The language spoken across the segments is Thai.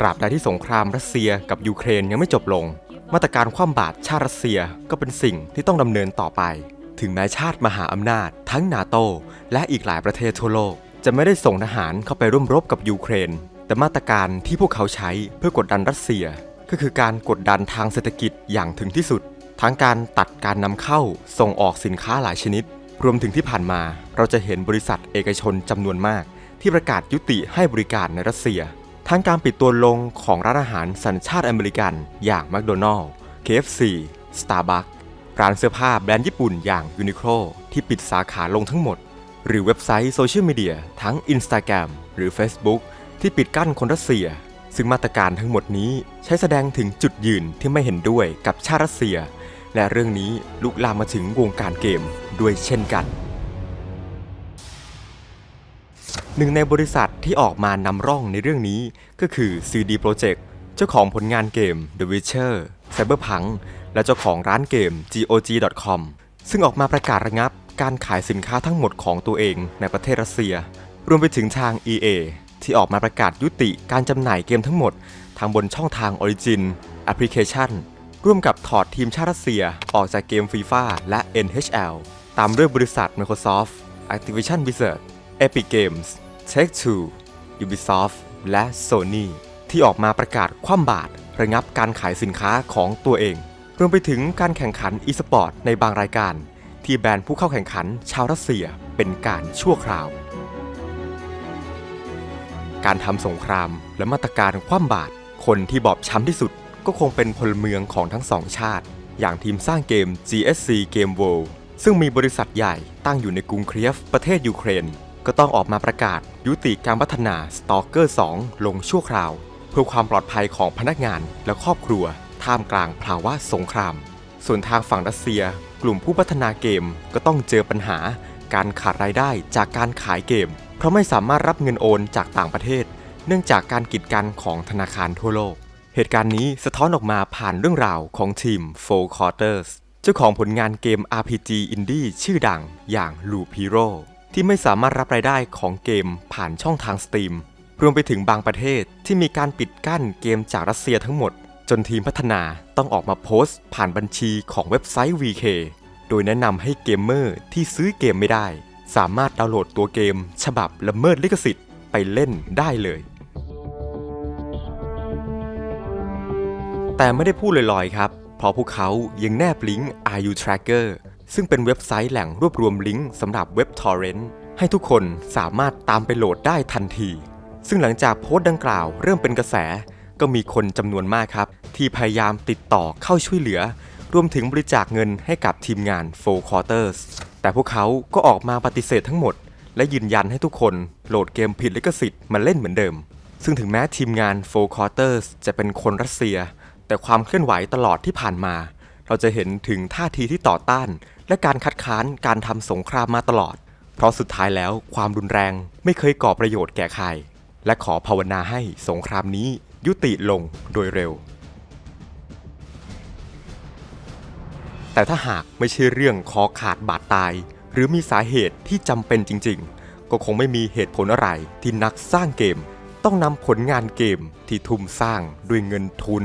ตราบใดที่สงครามรัสเซียกับยูเครนยังไม่จบลง มาตรการคว่ำบาตรชาติรัสเซียก็เป็นสิ่งที่ต้องดำเนินต่อไป ถึงแม้ชาติมหาอำนาจ ทั้งนาโตและอีกหลายประเทศทั่วโลก จะไม่ได้ส่งทหารเข้าไปร่วมรบกับยูเครน แต่มาตรการที่พวกเขาใช้เพื่อกดดันรัสเซีย ก็คือการกดดันทางเศรษฐกิจอย่างถึงที่สุด ทั้งการตัดการนำเข้าส่งออกสินค้าหลายชนิด รวมถึงที่ผ่านมา เราจะเห็นบริษัทเอกชนจำนวนมาก ที่ประกาศยุติให้บริการในรัสเซีย ทั้งการปิดตัวลงของร้านอาหารสัญชาติอเมริกัน อย่างแมคโดนัลล์ KFC Starbucks ร้านเสื้อผ้าแบรนด์ญี่ปุ่นอย่าง Uniqlo ที่ปิดสาขาลงทั้งหมด หรือเว็บไซต์โซเชียลมีเดียทั้ง Instagram หรือ Facebook ที่ปิดกั้นคนรัสเซีย ซึ่งมาตรการทั้งหมดนี้ใช้แสดงถึงจุดยืนที่ไม่เห็นด้วยกับชาติรัสเซีย และเรื่องนี้ลุกลามมาถึงวงการเกมด้วยเช่นกัน หนึ่งในบริษัทที่ออกมานำร่องในเรื่องนี้ก็คือ CD Projekt เจ้าของผลงานเกม The Witcher Cyberpunk และเจ้าของร้านเกม GOG.com ซึ่งออกมาประกาศระงับการขายสินค้าทั้งหมดของตัวเองในประเทศรัสเซีย รวมไปถึงทาง EA ที่ออกมาประกาศยุติการจำหน่ายเกมทั้งหมด ทางบนช่องทาง Origin แอปพลิเคชัน ร่วมกับถอดทีมชาติรัสเซียออกจากเกม FIFA และ NHL ตามด้วยบริษัท Microsoft Activision Blizzard Epic Games Take-Two Ubisoft และ Sony ที่ออกมาประกาศคว่ำบาตรระงับการขายสินค้าของตัวเอง รวมไปถึงการแข่งขันอีสปอร์ตในบางรายการ ที่แบนผู้เข้าแข่งขันชาวรัสเซียเป็นการชั่วคราว การทำสงครามและมาตรการคว่ำบาตรคนที่บอบช้ำที่สุดก็คงเป็นพลเมืองของทั้งสองชาติ อย่างทีมสร้างเกม GSC Game World ซึ่งมีบริษัทใหญ่ตั้งอยู่ในกรุงเคียฟประเทศยูเครน ก็ต้องออกมาประกาศยุติการพัฒนา Stalker 2ลงชั่วคราว เพื่อความปลอดภัยของพนักงานและครอบครัว ท่ามกลางภาวะสงคราม ส่วนทางฝั่งรัสเซีย กลุ่มผู้พัฒนาเกมก็ต้องเจอปัญหา การขาดรายได้จากการขายเกม เพราะไม่สามารถรับเงินโอนจากต่างประเทศ เนื่องจากการกีดกันของธนาคารทั่วโลก เหตุการณ์นี้สะท้อนออกมาผ่านเรื่องราวของทีม Four Quarters เจ้าของผลงานเกม RPG อินดี้ชื่อดังอย่าง Loop Hero ที่ไม่สามารถรับรายได้ของเกมผ่านช่องทาง Steam รวมไปถึงบางประเทศที่มีการปิดกั้นเกมจากรัสเซียทั้งหมด จนทีมพัฒนาต้องออกมาโพสต์ ผ่านบัญชีของเว็บไซต์ VK โดยแนะนำให้เกมเมอร์ที่ซื้อเกมไม่ได้ สามารถดาวน์โหลดตัวเกม ฉบับละเมิดลิขสิทธิ์ไปเล่นได้เลย แต่ไม่ได้พูดลอยๆครับ เพราะพวกเขายังแนบลิงก์ RU Tracker ซึ่งเป็นเว็บไซต์แหล่งรวบรวมลิงก์สำหรับเว็บทอร์เรนต์ให้ทุกคนสามารถตามไปโหลดได้ทันที ซึ่งหลังจากโพสต์ดังกล่าวเริ่มเป็นกระแส ก็มีคนจำนวนมากครับ ที่พยายามติดต่อเข้าช่วยเหลือ รวมถึงบริจาคเงินให้กับทีมงาน Four Quarters แต่พวกเขาก็ออกมาปฏิเสธทั้งหมด และยืนยันให้ทุกคนโหลดเกมผิดลิขสิทธิ์มาเล่นเหมือนเดิม ซึ่งถึงแม้ทีมงาน Four Quarters จะเป็นคนรัสเซีย แต่ความเคลื่อนไหวตลอดที่ผ่านมา เราจะเห็นถึงท่าทีที่ต่อต้าน และการคัดค้านการทำสงครามมาตลอด เพราะสุดท้ายแล้วความรุนแรงไม่เคยก่อประโยชน์แก่ใคร และขอภาวนาให้สงครามนี้ยุติลงโดยเร็ว แต่ถ้าหากไม่ใช่เรื่องคอขาดบาดตาย หรือมีสาเหตุที่จำเป็นจริง ๆ ก็คงไม่มีเหตุผลอะไรที่นักสร้างเกม ต้องนำผลงานเกมที่ทุ่มสร้างด้วยเงินทุน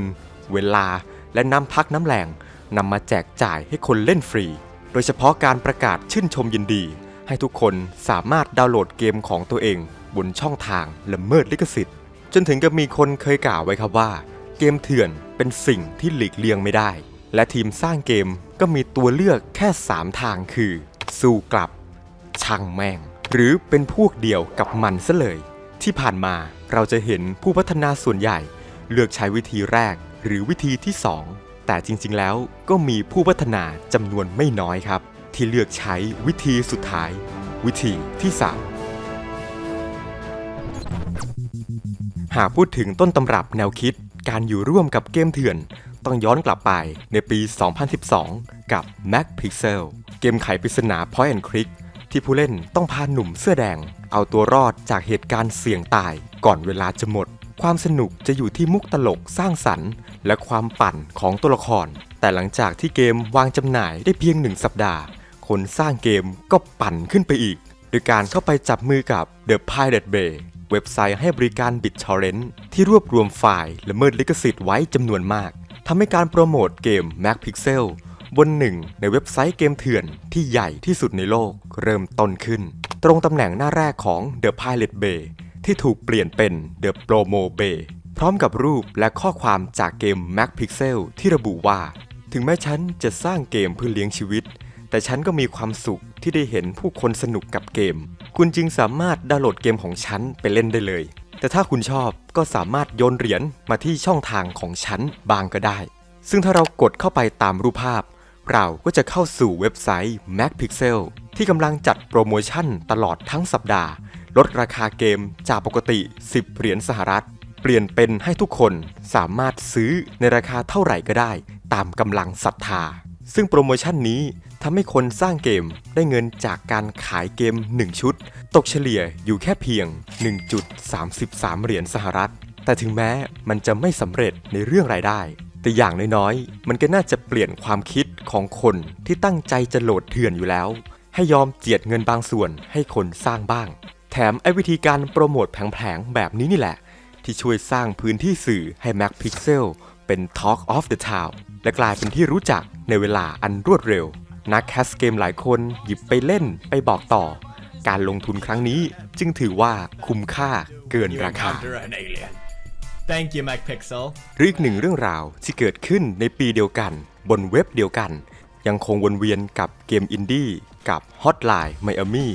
เวลา และน้ำพักน้ำแรง นำมาแจกจ่ายให้คนเล่นฟรี โดยเฉพาะการประกาศชื่นชมยินดี ให้ทุกคนสามารถดาวน์โหลดเกมของตัวเอง บนช่องทางละเมิดลิขสิทธิ์ จนถึงกับมีคนเคยกล่าวไว้ครับว่า เกมเถื่อนเป็นสิ่งที่หลีกเลี่ยงไม่ได้ และทีมสร้างเกมก็มีตัวเลือกแค่ 3 ทางคือ สู้กลับ ช่างแม่ง หรือเป็นพวกเดียวกับมันซะเลย ที่ผ่านมาเราจะเห็นผู้พัฒนาส่วนใหญ่ เลือกใช้วิธีแรกหรือวิธีที่ 2 แต่จริงๆแล้วก็มีผู้พัฒนาจำนวนไม่น้อยครับ ที่เลือกใช้วิธีสุดท้าย วิธีที่ 3 หากพูดถึงต้นตำรับแนวคิดการอยู่ร่วมกับเกมเถื่อน ต้องย้อนกลับไปในปี 2012 กับ Mac Pixel เกมไขปริศนา Point and Click ที่ผู้เล่นต้องพาหนุ่มเสื้อแดง เอาตัวรอดจากเหตุการณ์เสี่ยงตายก่อนเวลาจะหมด ความสนุกจะอยู่ที่มุกตลกสร้างสรรค์ และความปั่นของตัวละคร แต่หลังจากที่เกมวางจำหน่ายได้เพียงหนึ่งสัปดาห์ คนสร้างเกมก็ปั่นขึ้นไปอีก โดยการเข้าไปจับมือกับ The Pirate Bay เว็บไซต์ให้บริการ BitTorrent ที่รวบรวมไฟล์ละเมิดลิขสิทธิ์ไว้จำนวนมากทำให้การโปรโมทเกม Mac Pixel บนหนึ่งในเว็บไซต์เกมเถื่อนที่ใหญ่ที่สุดในโลก เริ่มต้นขึ้น ตรงตำแหน่งหน้าแรกของ The Pilot Bay ที่ถูกเปลี่ยนเป็น The Promo Bay พร้อมกับรูปและข้อความจากเกม Mac Pixel ที่ระบุว่า ถึงแม้ฉันจะสร้างเกมเพื่อเลี้ยงชีวิต แต่ฉันก็มีความสุขที่ได้เห็นผู้คนสนุกกับเกม คุณจึงสามารถดาวน์โหลดเกมของฉันไปเล่นได้เลย แต่ถ้าคุณชอบก็สามารถโยนเหรียญมาที่ช่องทางของฉันบางก็ได้ ซึ่งถ้าเรากดเข้าไปตามรูปภาพ เราก็จะเข้าสู่เว็บไซต์ Mac Pixel ที่กำลังจัดโปรโมชั่นตลอดทั้งสัปดาห์ ลดราคาเกมจากปกติ 10 เหรียญสหรัฐ เปลี่ยนเป็นให้ทุกคนสามารถซื้อในราคาเท่าไหร่ก็ได้ ตามกำลังศรัทธา ซึ่งโปรโมชั่นนี้ทำให้คนสร้างเกมได้เงินจากการขายเกม 1 ชุด ตกเฉลี่ยอยู่แค่เพียง 1.33 เหรียญสหรัฐ แต่ถึงแม้มันจะไม่สำเร็จในเรื่องรายได้ แต่อย่างน้อยๆ มันก็น่าจะเปลี่ยนความคิดของคนที่ตั้งใจจะโหลดเถื่อนอยู่แล้ว ให้ยอมเจียดเงินบางส่วนให้คนสร้างบ้าง ถมไอ้วิธีการโปรโมทแผลงๆ แบบนี้นี่แหละ ที่ช่วยสร้างพื้นที่สื่อให้ Mac Pixel เป็น Talk of the Town และกลายเป็นที่รู้จักในเวลาอันรวดเร็ว นักแคสเกมหลายคนหยิบไปเล่นไปบอกต่อ การลงทุนครั้งนี้จึงถือว่าคุ้มค่าเกิน You ราคา encounter an alien. Thank you, MacPixel. หรืออีกหนึ่งเรื่องราวที่เกิดขึ้นในปีเดียวกัน บนเว็บเดียวกัน ยังคงวนเวียนกับเกมอินดี้กับ Hotline Miami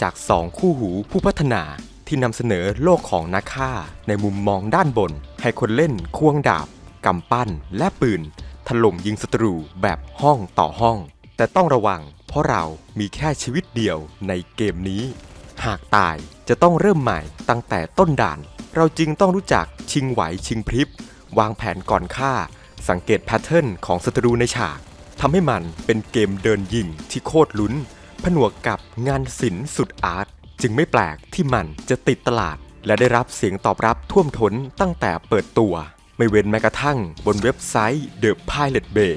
จาก 2 คู่หูผู้พัฒนาที่นำเสนอโลกของนักฆ่า ในมุมมองด้านบน ให้คนเล่นควงดาบกำปั้นและปืน ถล่มยิงศัตรูแบบห้องต่อห้อง แต่ต้องระวัง เพราะเรามีแค่ชีวิตเดียวในเกมนี้ หากตายจะต้องเริ่มใหม่ตั้งแต่ต้นด่าน เราจึงต้องรู้จักชิงไหวชิงพริบ วางแผนก่อนฆ่า สังเกตแพทเทิร์นของศัตรูในฉากทำให้มันเป็นเกมเดินยิงที่โคตรลุ้น ผนวกกับงานศิลป์สุดอาร์ตจึงไม่แปลกที่มันจะติดตลาด และได้รับเสียงตอบรับท่วมท้นตั้งแต่เปิดตัว ไม่เว้นแม้กระทั่งบนเว็บไซต์ The Pilot Bay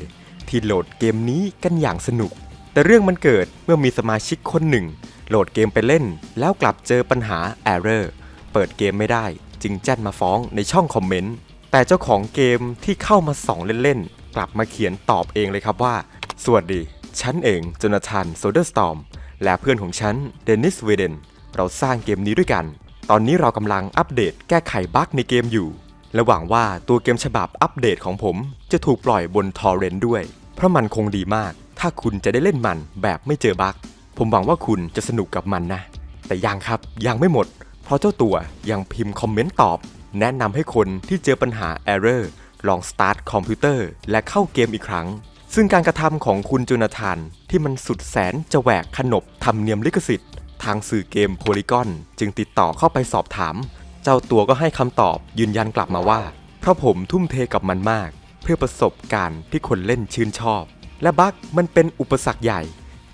ที่โหลดเกมนี้กันอย่างสนุก แต่เรื่องมันเกิดเมื่อมีสมาชิกคนหนึ่ง โหลดเกมไปเล่น แล้วกลับเจอปัญหา Error เปิดเกมไม่ได้ จึงแจ้งมาฟ้องในช่องคอมเมนต์แต่เจ้าของเกมที่เข้ามาส่องเล่นๆกลับมาเขียนตอบเองเลยครับว่า สวัสดี ฉันเองจนาธานโซเดอร์สตอมและเพื่อนของฉันเดนิสเวเดนเราสร้างเกมนี้ด้วยกัน ตอนนี้เรากำลังอัปเดตแก้ไขบั๊กในเกมอยู่และหวังว่าตัวเกมฉบับอัปเดตของผมจะถูกปล่อยบนทอร์เรนต์ด้วย เพราะมันคงดีมาก ถ้าคุณจะได้เล่นมันแบบไม่เจอบั๊กผมหวังว่าคุณจะสนุกกับมันนะ แต่ยังครับยังไม่หมด เพราะเจ้าตัวยังพิมพ์คอมเมนต์ตอบ แนะนำให้คนที่เจอปัญหา Error ลองสตาร์ทคอมพิวเตอร์และเข้าเกมอีกครั้ง ซึ่งการกระทำของคุณจูนาธานที่มันสุดแสนจะแหวกขนบธรรมเนียมลิขสิทธิ์ ทางสื่อเกมโพลีกอนจึงติดต่อเข้าไปสอบถาม เจ้าตัวก็ให้คำตอบยืนยันกลับมาว่า เพราะผมทุ่มเทกับมันมาก เพื่อประสบการณ์ที่คนเล่นชื่นชอบ และบั๊กมันเป็นอุปสรรคใหญ่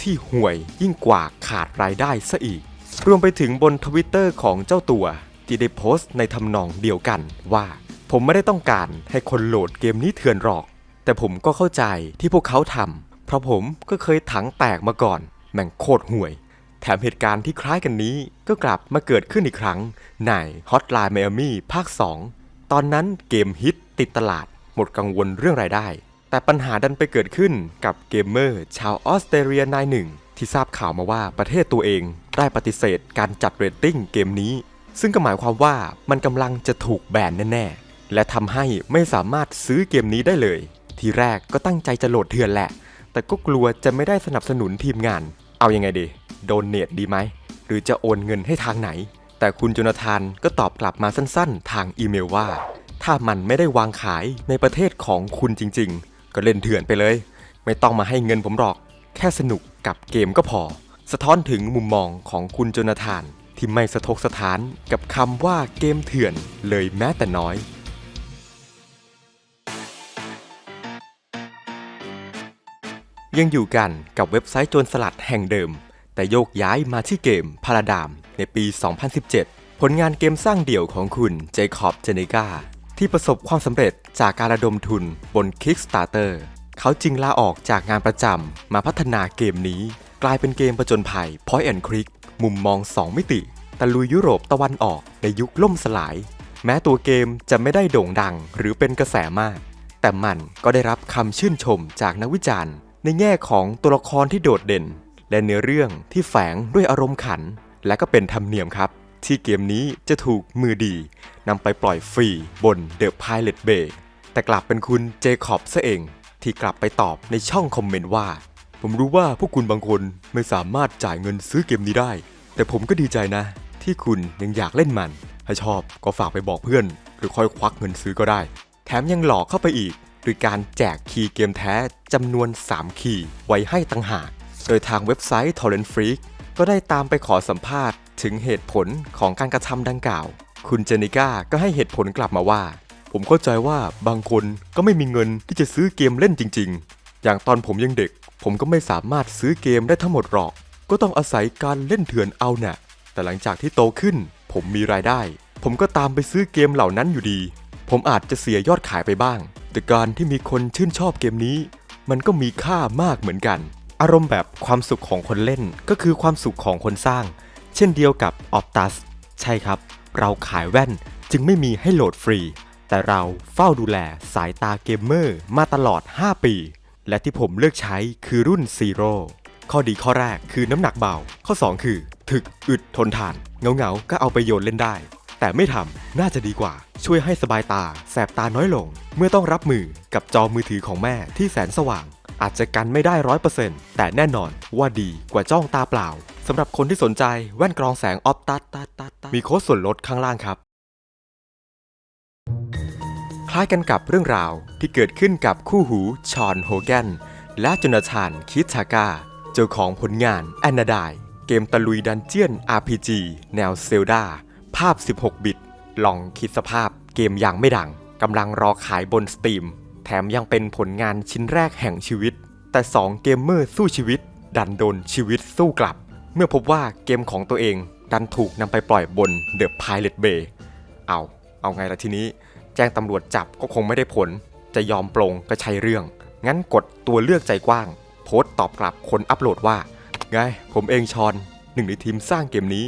ที่ห่วยยิ่งกว่าขาดรายได้ซะอีก รวมไปถึงบนทวิตเตอร์ของเจ้าตัว ที่ได้โพสต์ในทำนองเดียวกันว่า ผมไม่ได้ต้องการให้คนโหลดเกมนี้เถื่อนหรอก แต่ผมก็เข้าใจที่พวกเขาทำเพราะผมก็เคยถังแตกมาก่อน แม่งโคตรห่วย แถมเหตุการณ์ที่คล้ายกันนี้ก็กลับมาเกิดขึ้นอีกครั้ง ใน Hotline Miami ภาค 2 ตอนนั้นเกมฮิตติดตลาด หมดกังวลเรื่องรายได้ แต่ปัญหาดันไปเกิดขึ้นกับเกมเมอร์ชาวออสเตรเลียนายหนึ่งที่ทราบข่าวมาว่าประเทศตัวเองได้ปฏิเสธการจัดเรตติ้งเกมนี้ ซึ่งก็หมายความว่ามันกำลังจะถูกแบนแน่ๆ และทำให้ไม่สามารถซื้อเกมนี้ได้เลย ทีแรกก็ตั้งใจจะโหลดเถื่อนแหละ แต่ก็กลัวจะไม่ได้สนับสนุนทีมงาน เอายังไงดี โดนเนตดีไหม หรือจะโอนเงินให้ทางไหน แต่คุณโจนาธานก็ตอบกลับมาสั้นๆ ทางอีเมลว่า ถ้ามันไม่ได้วางขายในประเทศของคุณจริงๆ ก็เล่นเถื่อนไปเลย ไม่ต้องมาให้เงินผมหรอก แค่สนุกกับเกมก็พอ สะท้อนถึงมุมมองของคุณโจนาธานที่ไม่สะทกสถานกับคำว่าเกมเถื่อนเลยแม้แต่น้อย ยังอยู่กันกับเว็บไซต์โจรสลัดแห่งเดิม แต่โยกย้ายมาที่เกมพาราดามในปี 2017 ผลงานเกมสร้างเดี่ยวของคุณเจคอบเจเนกาที่ประสบความสำเร็จจากการระดมทุนบน Kickstarter เขาจึงลาออกจากงานประจำมาพัฒนาเกมนี้ กลายเป็นเกมประจนภัย Point and Click มุมมอง 2 มิติตะลุยยุโรปตะวันออกในยุคล่มสลาย แม้ตัวเกมจะไม่ได้โด่งดังหรือเป็นกระแสมาก แต่มันก็ได้รับคำชื่นชมจากนักวิจารณ์ ในแง่ของตัวละครที่โดดเด่น และเนื้อเรื่องที่แฝงด้วยอารมณ์ขัน และก็เป็นธรรมเนียมครับ ที่เกมนี้จะถูกมือดีนำไปปล่อยฟรีบน The Pilot Bay แต่กลับเป็นคุณเจคอบซะเอง ที่กลับไปตอบในช่องคอมเมนต์ว่า ผมรู้ว่าพวกคุณบางคนไม่สามารถจ่ายเงินซื้อเกมนี้ได้ แต่ผมก็ดีใจนะ ที่คุณยังอยากเล่นมัน ถ้าชอบก็ฝากไปบอกเพื่อน หรือค่อยควักเงินซื้อก็ได้ แถมยังหลอกเข้าไปอีก โดยการแจกคีย์เกมแท้จำนวน 3 คีย์ไว้ให้ตั้งหาก โดยทางเว็บไซต์ Torrent Freak ก็ได้ตามไปขอสัมภาษณ์ ถึงเหตุผลของการกระทำดังกล่าว คุณเจนิก้าก็ให้เหตุผลกลับมาว่า ผมเข้าใจว่าบางคนก็ไม่มีเงินที่จะซื้อเกมเล่นจริง ๆ อย่างตอนผมยังเด็ก ผมก็ไม่สามารถซื้อเกมได้ทั้งหมดหรอก ก็ต้องอาศัยการเล่นเถื่อนเอาเน่ะแต่หลังจากที่โตขึ้น ผมมีรายได้ ผมก็ตามไปซื้อเกมเหล่านั้นอยู่ดี ผมอาจจะเสียยอดขายไปบ้าง แต่การที่มีคนชื่นชอบเกมนี้ มันก็มีค่ามากเหมือนกัน อารมณ์แบบความสุขของคนเล่นก็คือความสุขของคนสร้าง เช่นเดียวกับ Optus ใช่ครับ เราขายแว่นจึงไม่มีให้โหลดฟรี แต่เราเฝ้าดูแลสายตาเกมเมอร์มาตลอด 5 ปี และที่ผมเลือกใช้คือรุ่น Zero ข้อดีข้อแรกคือน้ำหนักเบา ข้อ 2 คือ ถึกอึดทนทาน เงาเงาๆก็เอาไปโยนเล่นได้ แต่ไม่ทำน่าจะดีกว่า ช่วยให้สบายตา แสบตาน้อยลง เมื่อต้องรับมือกับจอมือถือของแม่ที่แสนสว่าง อาจจะกันไม่ได้ร้อยเปอร์เซ็นต์แต่แน่นอนว่าดีกว่าจ้องตาเปล่าสำหรับคนที่สนใจแว่นกรองแสงออฟตัดตัดตัดตัดมีโค้ดส่วนลดข้างล่างครับ คล้ายกันกับเรื่องราวที่เกิดขึ้นกับคู่หูชอนโฮแกนและจนาธานคิทากาเจ้าของผลงานแอนนาดายเกมตะลุยดันเจียน RPG แนวเซลดา ภาพ 16 บิต ลองคิดสภาพเกมอยังไม่ดังกำลังรอขายบนสตรีมแถมยังเป็นผลงานชิ้นแรกแห่งชีวิต แต่ 2 เกมเมอร์สู้ชีวิต ดันโดนชีวิตสู้กลับ เมื่อพบว่าเกมของตัวเองดันถูกนำไปปล่อยบน The Pilot Bay เอา เอาไงล่ะทีนี้ แจ้งตำรวจจับก็คงไม่ได้ผล จะยอมปลงก็ใช่เรื่อง งั้นกดตัวเลือกใจกว้าง โพสต์ตอบกลับคนอัปโหลดว่า ไง ผมเองชอนหนึ่งในทีมสร้างเกมนี้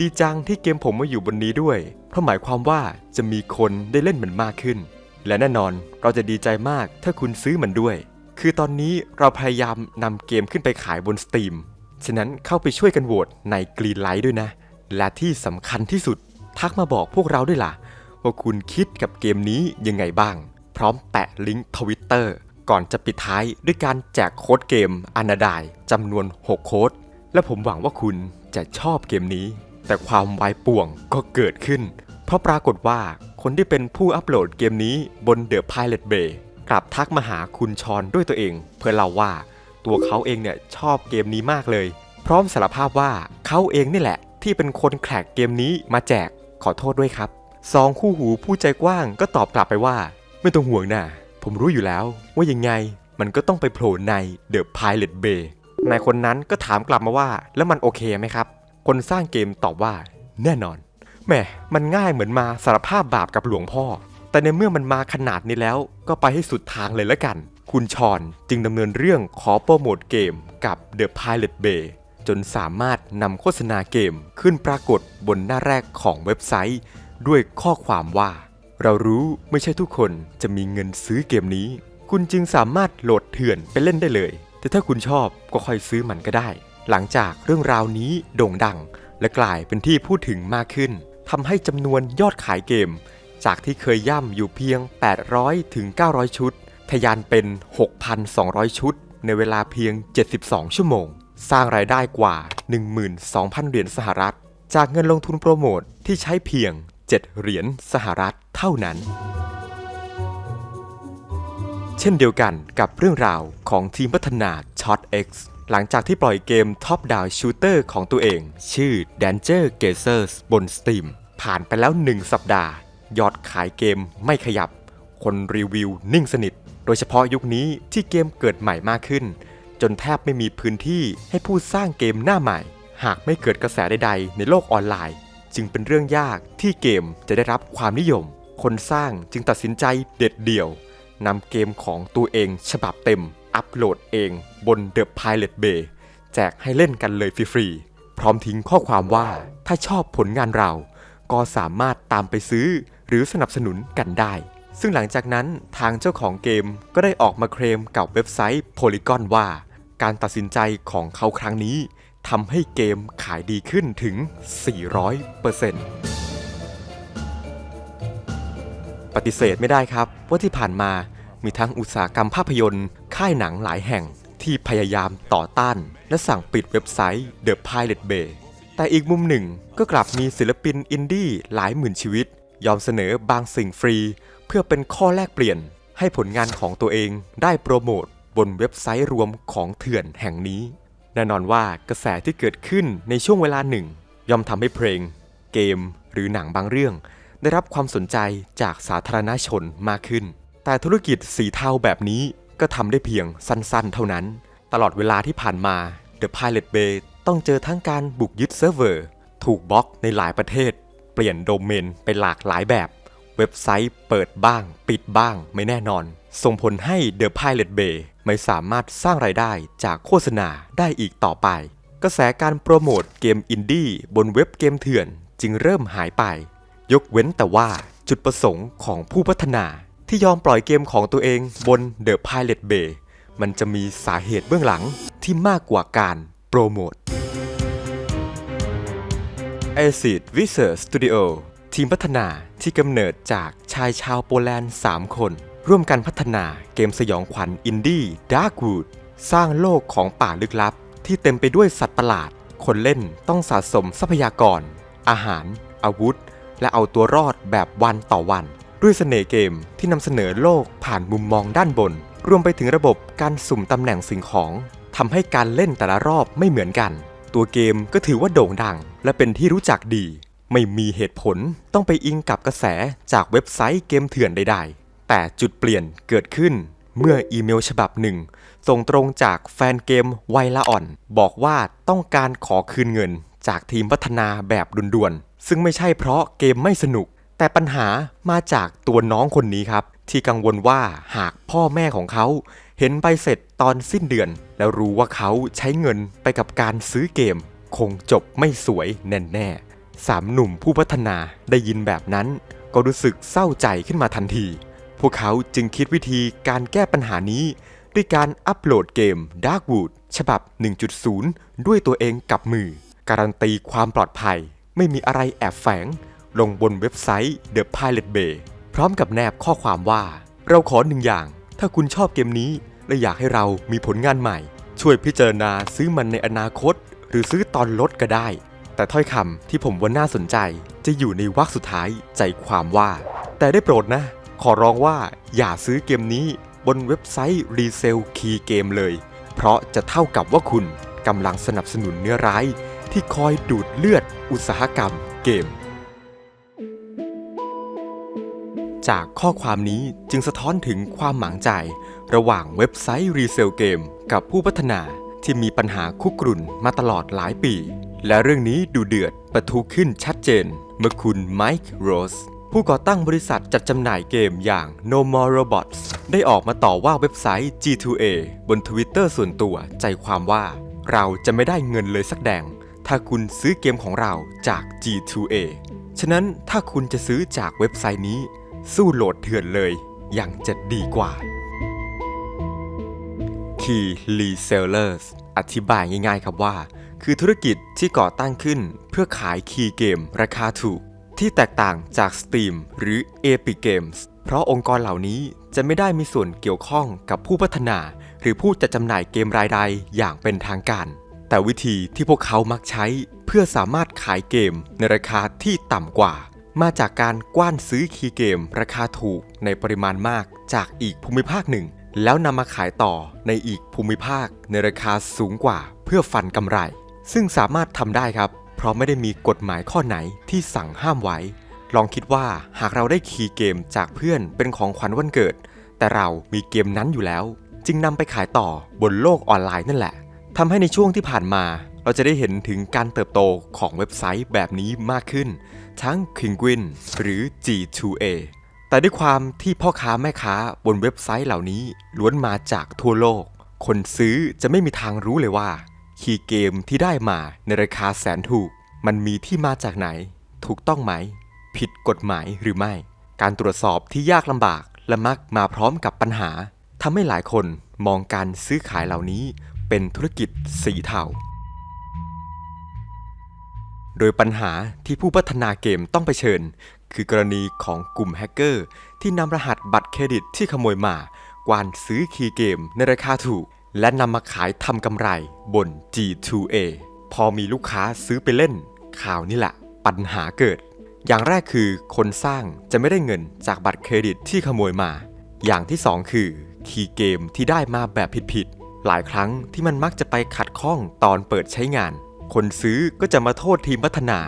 ดีจังที่เกมผมมาอยู่บนนี้ด้วย เพราะหมายความว่าจะมีคนได้เล่นมันมากขึ้น และแน่นอนเราจะดีใจมากถ้าคุณซื้อมันด้วย คือตอนนี้เราพยายามนำเกมขึ้นไปขายบนสตรีมฉะนั้นเข้าไปช่วยกันโหวตในกรีนไลท์ด้วยนะ และที่สำคัญที่สุด ทักมาบอกพวกเราด้วยล่ะ ว่าคุณคิดกับเกมนี้ยังไงบ้าง พร้อมแปะลิงก์ทวิตเตอร์ก่อนจะปิดท้ายด้วยการแจกโค้ดเกมอนาดายจำนวน 6 โค้ด และผมหวังว่าคุณจะชอบเกมนี้ แต่ความวายป่วงก็เกิดขึ้น เพราะปรากฏว่าคนที่เป็นผู้อัปโหลดเกมนี้บน The Pilot Bay กลับทักมาหาคุณชอนด้วยตัวเอง เพื่อเล่าว่าตัวเขาเองเนี่ยชอบเกมนี้มากเลย พร้อมสารภาพว่าเขาเองนี่แหละ ที่เป็นคนแขกเกมนี้มาแจกขอโทษด้วยครับสองคู่หูผู้ใจกว้างก็ตอบกลับไปว่า ไม่ต้องห่วงนะผมรู้อยู่แล้ว ว่ายังไงมันก็ต้องไปโผล่ใน The Pilot Bay นายคนนั้นก็ถามกลับมาว่า แล้วมันโอเคไหมครับ คนสร้างเกมตอบว่า แน่นอนแหมมันง่ายเหมือนมาสารภาพบาปกับหลวงพ่อ แต่ในเมื่อมันมาขนาดนี้แล้วก็ไปให้สุดทางเลยละกัน คุณชอนจึงดำเนินเรื่องขอโปรโมทเกมกับ The Pilot Bay จนสามารถนำโฆษณาเกมขึ้นปรากฏบนหน้าแรกของเว็บไซต์ ด้วยข้อความว่า เรารู้ไม่ใช่ทุกคนจะมีเงินซื้อเกมนี้ คุณจึงสามารถโหลดเถื่อนไปเล่นได้เลย แต่ถ้าคุณชอบก็ค่อยซื้อมันก็ได้ หลังจากเรื่องราวนี้โด่งดัง และกลายเป็นที่พูดถึงมากขึ้นทำให้จำนวนยอดขายเกม จากที่เคยย่ำอยู่เพียง 800ถึง900 ชุด ทะยานเป็น 6,200 ชุด ในเวลาเพียง 72 ชั่วโมง สร้างรายได้กว่า 12,000 เหรียญสหรัฐ จากเงินลงทุนโปรโมทที่ใช้เพียง 7 เหรียญสหรัฐเท่านั้น เช่นเดียวกันกับเรื่องราวของทีมพัฒนา Shot X หลังจากที่ปล่อยเกม Top Down Shooter ของตัวเอง ชื่อ Danger Gazers บน Steam ผ่านไปแล้ว 1 สัปดาห์ ยอดขายเกมไม่ขยับ คนรีวิวนิ่งสนิท โดยเฉพาะยุคนี้ที่เกมเกิดใหม่มากขึ้น จนแทบไม่มีพื้นที่ให้ผู้สร้างเกมหน้าใหม่ หากไม่เกิดกระแสใดๆ ในโลกออนไลน์ จึงเป็นเรื่องยากที่เกมจะได้รับความนิยม คนสร้างจึงตัดสินใจเด็ดเดี่ยวนำเกมของตัวเองฉบับเต็ม อัปโหลดเองบน The Pilot Bay แจกให้เล่นกันเลยฟรีๆ พร้อมทิ้งข้อความว่าถ้าชอบผลงานเรา ก็สามารถตามไปซื้อหรือสนับสนุนกันได้ ซึ่งหลังจากนั้นทางเจ้าของเกมก็ได้ออกมาเคลมกับเว็บไซต์ Polygon ว่า การตัดสินใจของเขาครั้งนี้ทำให้เกมขายดีขึ้นถึง 400%ปฏิเสธไม่ได้ครับว่าที่ผ่านมา มีทั้งอุตสาหกรรมภาพยนตร์ ค่ายหนังหลายแห่งที่พยายามต่อต้าน และสั่งปิดเว็บไซต์ The Pirate Bay แต่อีกมุมหนึ่งก็กลับมีศิลปินอินดี้หลายหมื่นชีวิต ยอมเสนอบางสิ่งฟรี เพื่อเป็นข้อแลกเปลี่ยน ให้ผลงานของตัวเองได้โปรโมทบนเว็บไซต์รวมของเถื่อนแห่งนี้ แน่นอนว่ากระแสที่เกิดขึ้นในช่วงเวลาหนึ่ง ยอมทำให้เพลง เกม หรือหนังบางเรื่อง ได้รับความสนใจจากสาธารณชนมากขึ้น แต่ธุรกิจสีเทาแบบนี้ก็ทำได้เพียงสั้นๆ เท่านั้น ตลอดเวลาที่ผ่านมา The Pilot Bay ต้องเจอทั้งการบุกยึดเซิร์ฟเวอร์ ถูกบล็อกในหลายประเทศ เปลี่ยนโดเมนไปหลากหลายแบบ เว็บไซต์เปิดบ้าง ปิดบ้างไม่แน่นอน ส่งผลให้ The Pilot Bay ไม่สามารถสร้างรายได้จากโฆษณาได้อีกต่อไป กระแสการโปรโมทเกมอินดี้บนเว็บเกมเถื่อนจึงเริ่มหายไป ยกเว้นแต่ว่าจุดประสงค์ของผู้พัฒนา ที่ยอมปล่อยเกมของตัวเองบน The Pilot Bay มันจะมีสาเหตุเบื้องหลังที่มากกว่าการโปรโมท Acid Research Studio ทีมพัฒนาที่กำเนิดจากชายชาวโปแลนด์ 3 คน ร่วมกันพัฒนาเกมสยองขวัญอินดี้ Darkwood สร้างโลกของป่าลึกลับ ที่เต็มไปด้วยสัตว์ประหลาด คนเล่นต้องสะสมทรัพยากร อาหาร อาวุธ และเอาตัวรอดแบบวันต่อวัน ด้วยเสน่ห์เกมที่นำเสนอโลกผ่านมุมมองด้านบน รวมไปถึงระบบการสุ่มตำแหน่งสิ่งของทำให้การเล่นแต่ละรอบไม่เหมือนกัน ตัวเกมก็ถือว่าโด่งดัง และเป็นที่รู้จักดี ไม่มีเหตุผลต้องไปอิงกับกระแสจากเว็บไซต์เกมเถื่อนใดๆ แต่จุดเปลี่ยนเกิดขึ้นเมื่ออีเมลฉบับหนึ่ง ส่งตรงจากแฟนเกมไวละอ่อน บอกว่าต้องการขอคืนเงินจากทีมพัฒนาแบบด่วนๆ ซึ่งไม่ใช่เพราะเกมไม่สนุก แต่ปัญหามาจากตัวน้องคนนี้ครับ ที่กังวลว่าหากพ่อแม่ของเขาเห็นใบเสร็จตอนสิ้นเดือน แล้วรู้ว่าเขาใช้เงินไปกับการซื้อเกม คงจบไม่สวยแน่ๆสามหนุ่มผู้พัฒนาได้ยินแบบนั้น ก็รู้สึกเศร้าใจขึ้นมาทันที พวกเขาจึงคิดวิธีการแก้ปัญหานี้ ด้วยการอัปโหลดเกม Darkwood ฉบับ 1.0 ด้วยตัวเองกับมือ การันตีความปลอดภัย ไม่มีอะไรแอบแฝง ลงบนเว็บไซต์ The Pilot Bay พร้อมกับแนบข้อความว่า เราขอหนึ่งอย่าง ถ้าคุณชอบเกมนี้ และอยากให้เรามีผลงานใหม่ ช่วยพิจารณาซื้อมันในอนาคต หรือซื้อตอนลดก็ได้ แต่ถ้อยคำที่ผมว่าน่าสนใจ จะอยู่ในวรรคสุดท้ายใจความว่า แต่ได้โปรดนะ ขอร้องว่าอย่าซื้อเกมนี้บนเว็บไซต์รีเซลคีย์เกมเลย เพราะจะเท่ากับว่าคุณกำลังสนับสนุนเนื้อร้ายที่คอยดูดเลือดอุตสาหกรรมเกม จากข้อความนี้จึงสะท้อนถึงความหมางใจ ระหว่างเว็บไซต์รีเซลเกมกับผู้พัฒนาที่มีปัญหาคุกรุ่นมาตลอดหลายปี และเรื่องนี้ดูเดือดประทุขึ้นชัดเจน เมื่อคุณไมค์โรสผู้ก่อตั้งบริษัทจัดจำหน่ายเกมอย่าง No More Robots ได้ออกมาต่อว่าเว็บไซต์ G2A บน Twitter ส่วนตัวใจความว่า เราจะไม่ได้เงินเลยสักแดง ถ้าคุณซื้อเกมของเราจาก G2A ฉะนั้นถ้าคุณจะซื้อจากเว็บไซต์นี้ สู้โหลดเถื่อนเลยอย่างจะดีกว่า Key Resellers อธิบายง่ายๆครับว่า คือธุรกิจที่ก่อตั้งขึ้นเพื่อขายคีย์เกมราคาถูก ที่แตกต่างจาก Steam หรือ Epic Games เพราะองค์กรเหล่านี้จะไม่ได้มีส่วนเกี่ยวข้องกับผู้พัฒนา หรือผู้จัดจำหน่ายเกมรายใดอย่างเป็นทางการ แต่วิธีที่พวกเขามักใช้เพื่อสามารถขายเกมในราคาที่ต่ำกว่า มาจากการกว้านซื้อคีย์เกม ราคาถูกในปริมาณมากจากอีกภูมิภาคหนึ่ง แล้วนำมาขายต่อในอีกภูมิภาคในราคาสูงกว่าเพื่อฟันกำไร ซึ่งสามารถทำได้ครับ เพราะไม่ได้มีกฎหมายข้อไหนที่สั่งห้ามไว้ ลองคิดว่าหากเราได้คีย์เกมจากเพื่อนเป็นของขวัญวันเกิด แต่เรามีเกมนั้นอยู่แล้ว จึงนำไปขายต่อบนโลกออนไลน์นั่นแหละทำให้ในช่วงที่ผ่านมา เราจะได้เห็นถึงการเติบโตของเว็บไซต์แบบนี้มากขึ้น ทั้ง Penguin หรือ G2A แต่ด้วยความที่พ่อค้าแม่ค้าบนเว็บไซต์เหล่านี้ล้วนมาจากทั่วโลก คนซื้อจะไม่มีทางรู้เลยว่า คีย์เกมที่ได้มาในราคาแสนถูก มันมีที่มาจากไหน ถูกต้องไหม ผิดกฎหมายหรือไม่ การตรวจสอบที่ยากลำบากและมักมาพร้อมกับปัญหาทำให้หลายคนมองการซื้อขายเหล่านี้เป็นธุรกิจสีเทา โดยปัญหาที่ผู้พัฒนาเกมต้องเผชิญ คือกรณีของกลุ่มแฮกเกอร์ ที่นำรหัสบัตรเครดิตที่ขโมยมา กวานซื้อคีย์เกมในราคาถูก และนำมาขายทำกำไรบน G2A พอมีลูกค้าซื้อไปเล่น ข่าวนี่แหละ ปัญหาเกิด อย่างแรกคือคนสร้างจะไม่ได้เงินจากบัตรเครดิตที่ขโมยมา อย่างที่สองคือคีย์เกมที่ได้มาแบบผิดๆหลายครั้งที่มันมักจะไปขัดข้องตอนเปิดใช้งาน คนซื้อก็จะมาโทษทีมพัฒนา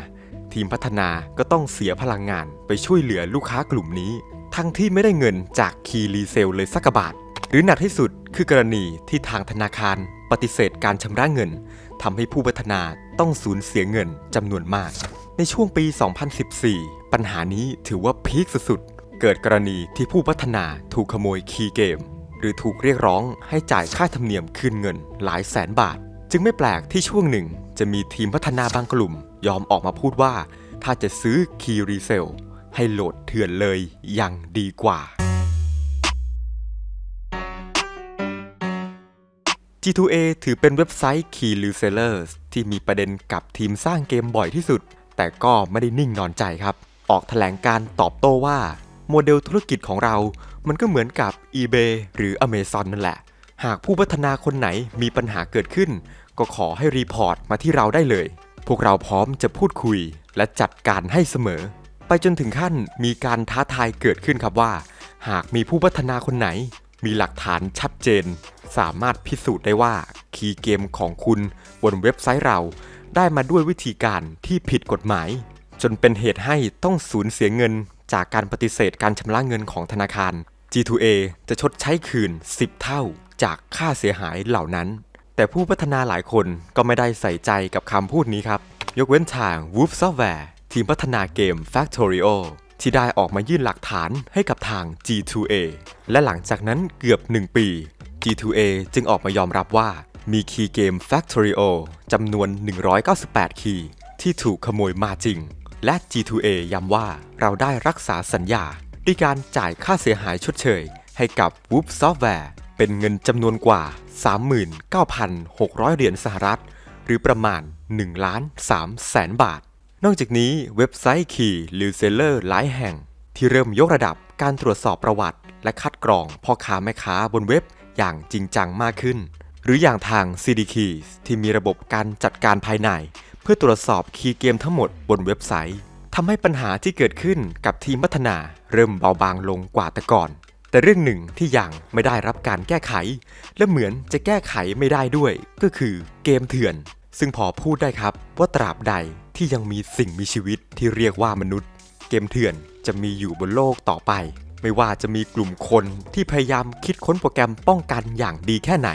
ทีมพัฒนาก็ต้องเสียพลังงานไปช่วยเหลือลูกค้ากลุ่มนี้ ทั้งที่ไม่ได้เงินจากคีรีเซลเลยสักบาท หรือหนักที่สุดคือกรณีที่ทางธนาคารปฏิเสธการชำระเงินทำให้ผู้พัฒนาต้องสูญเสียเงินจำนวนมาก ในช่วงปี 2014 ปัญหานี้ถือว่าพีคสุดๆ เกิดกรณีที่ผู้พัฒนาถูกขโมยคีย์เกม หรือถูกเรียกร้องให้จ่ายค่าธรรมเนียมคืนเงินหลายแสนบาท จึงไม่แปลกที่ช่วงหนึ่งจะมีทีมพัฒนาบางกลุ่ม ยอมออกมาพูดว่า ถ้าจะซื้อคีย์รีเซลให้โหลดเถื่อนเลยยังดีกว่า G2A ถือเป็นเว็บไซต์ Key Resellers ที่มีประเด็นกับทีมสร้างเกมบ่อยที่สุด แต่ก็ไม่ได้นิ่งนอนใจครับ ออกแถลงการตอบโต้ว่า โมเดลธุรกิจของเรา มันก็เหมือนกับ eBay หรือ Amazon นั่นแหละ หากผู้พัฒนาคนไหนมีปัญหาเกิดขึ้น ก็ขอให้รีพอร์ตมาที่เราได้เลย พวกเราพร้อมจะพูดคุยและจัดการให้เสมอ ไปจนถึงขั้นมีการท้าทายเกิดขึ้นครับว่า หากมีผู้พัฒนาคนไหน มีหลักฐานชัดเจน สามารถพิสูจน์ได้ว่าคีย์เกมของคุณบนเว็บไซต์เรา ได้มาด้วยวิธีการที่ผิดกฎหมาย จนเป็นเหตุให้ต้องสูญเสียเงิน จากการปฏิเสธการชำระเงินของธนาคาร G2A จะชดใช้คืน 10 เท่า จากค่าเสียหายเหล่านั้น แต่ผู้พัฒนาหลายคนก็ไม่ได้ใส่ใจกับคำพูดนี้ครับ ยกเว้นทาง Wolf Software ทีมพัฒนาเกม Factorio ที่ได้ออกมายื่นหลักฐานให้กับทาง G2A และหลังจากนั้นเกือบ 1 ปี G2A จึงออกมายอมรับว่ามีคีย์เกม Factorio จำนวน 198 คีย์ที่ถูกขโมยมาจริง และ G2A ย้ำว่าเราได้รักษาสัญญาด้วยการจ่ายค่าเสียหายชดเชยให้กับ Whoop Software เป็นเงินจำนวนกว่า 39,600 เหรียญสหรัฐ หรือประมาณ1ล้าน3แสนบาท นอกจากนี้เว็บไซต์คีหรือเซลเลอร์หลายแห่ง ที่เริ่มยกระดับการตรวจสอบประวัติ และคัดกรองพ่อค้าแม่ค้าบนเว็บอย่างจริงจังมากขึ้น หรืออย่างทาง CD Keys ที่มีระบบการจัดการภายใน เพื่อตรวจสอบคีย์เกมทั้งหมดบนเว็บไซต์ทำให้ปัญหาที่เกิดขึ้นกับทีมพัฒนาเริ่มเบาบางลงกว่าแต่ก่อน แต่เรื่องหนึ่งที่ยังไม่ได้รับการแก้ไข และเหมือนจะแก้ไขไม่ได้ด้วย ก็คือเกมเถื่อน ซึ่งพอพูดได้ครับว่าตราบใดที่ยังมีสิ่งมีชีวิตที่เรียกว่ามนุษย์ เกมเถื่อนจะมีอยู่บนโลกต่อไป ไม่ว่าจะมีกลุ่มคนที่พยายามคิดค้นโปรแกรมป้องกันอย่างดีแค่ไหน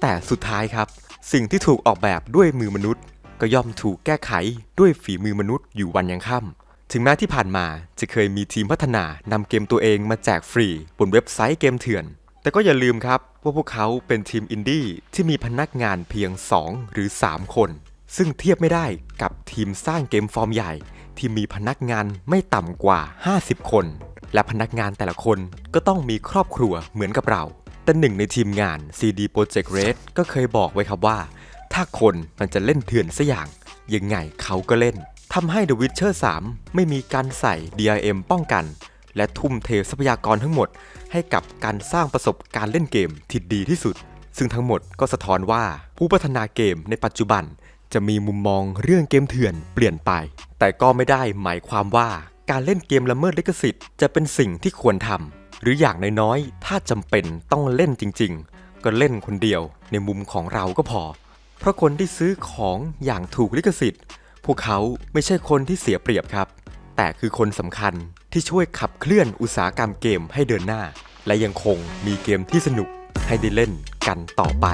แต่สุดท้ายครับ สิ่งที่ถูกออกแบบด้วยมือมนุษย์ ก็ย่อมถูกแก้ไขด้วยฝีมือมนุษย์อยู่วันยังค่ำ ถึงแม้ที่ผ่านมาจะเคยมีทีมพัฒนานำเกมตัวเองมาแจกฟรีบนเว็บไซต์เกมเถื่อน แต่ก็อย่าลืมครับว่าพวกเขาเป็นทีมอินดี้ที่มีพนักงานเพียง 2 หรือ 3 คน ซึ่งเทียบไม่ได้กับทีมสร้างเกมฟอร์มใหญ่ ที่มีพนักงานไม่ต่ำกว่า 50 คน และพนักงานแต่ละคนก็ต้องมีครอบครัวเหมือนกับเรา แต่หนึ่งในทีมงาน CD Projekt Red ก็เคยบอกไว้ครับว่า ถ้าคนมันจะเล่นเถื่อนสัอย่างยังไงเขาก็เล่น ทำให้ The Witcher 3 ไม่มีการใส่ DRM ป้องกัน และทุ่มเททรัพยากรทั้งหมด ให้กับการสร้างประสบการณ์เล่นเกมที่ดีที่สุด ซึ่งทั้งหมดก็สะท้อนว่าผู้พัฒนาเกมในปัจจุบัน จะมีมุมมองเรื่องเกมเถื่อนเปลี่ยนไป แต่ก็ไม่ได้หมายความว่าการเล่นเกมละเมิดลิขสิทธิ์จะเป็นสิ่งที่ควรทำหรืออย่างน้อยๆถ้าจำเป็นต้องเล่นจริง ๆ ก็เล่นคนเดียวในมุมของเราก็พอ เพราะคนที่ซื้อของอย่างถูกลิขสิทธิ์ พวกเขาไม่ใช่คนที่เสียเปรียบครับ แต่คือคนสำคัญที่ช่วยขับเคลื่อนอุตสาหกรรมเกมให้เดินหน้า และยังคงมีเกมที่สนุกให้ได้เล่นกันต่อไป